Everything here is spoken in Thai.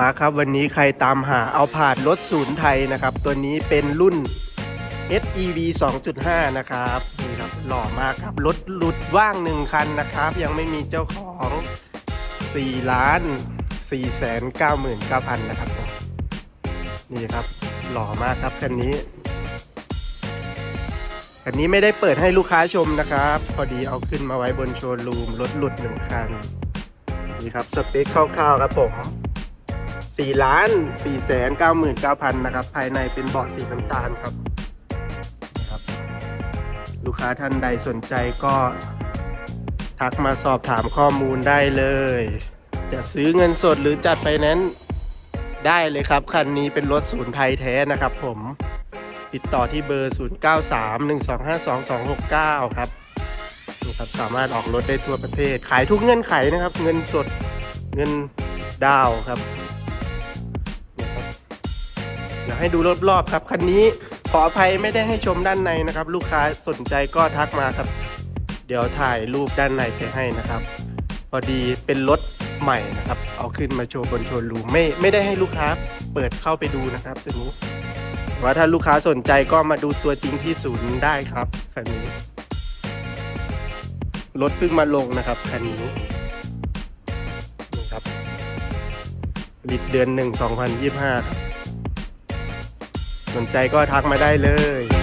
มาครับวันนี้ใครตามหาเอาผาดรถศูนย์ไทยนะครับ ตัวนี้เป็นรุ่น SEV 2.5 นะครับนี่ครับหล่อมากครับ รถหลุดว่างหนึ่งคันนะครับ ยังไม่มีเจ้าของ4ล้าน4แสน9หมื่น9พันนะครับ นี่ครับหล่อมากครับคันนี้คันนี้ไม่ได้เปิดให้ลูกค้าชมนะครับ พอดีเอาขึ้นมาไว้บนโชว์รูมรถหลุดหนึ่งคัน นี่ครับสเปคคร่าวๆครับผม 4ล้าน4แสน9หมื่น9พันนะครับ ภายในเป็นเบาะสีน้ำตาลครับครับ ลูกค้าท่านใดสนใจก็ ทักมาสอบถามข้อมูลได้เลย จะซื้อเงินสดหรือจัดไฟแนนซ์ได้เลยครับ คันนี้เป็นรถศูนย์ไทยแท้นะครับผมติดต่อที่เบอร์ 0931252269 ครับนี่ครับ สามารถออกรถได้ทั่วประเทศ ขายทุกเงื่อนไขนะครับ เงินสด เงินดาวครับ ยวให้ดูรอบๆครับ คันนี้ขออภัยไม่ได้ให้ชมด้านในนะครับ ลูกค้าสนใจก็ทักมาครับ เดี๋ยวถ่ายรูปด้านในไปให้นะครับ พอดีเป็นรถใหม่นะครับ เอาขึ้นมาโชว์บนโชว์รูมไม่ไม่ได้ให้ลูกค้าเปิดเข้าไปดูนะครับตัวนี้ว่าถ้าลูกค้าสนใจก็มาดูตัวจริงที่ศูนย์ได้ครับคันนี้รถเพิ่งมาลงนะครับคันนี้นี่ครับลิตเดือนหนึ่งสองพันยี่ห้าครับ สนใจก็ทักมาได้เลย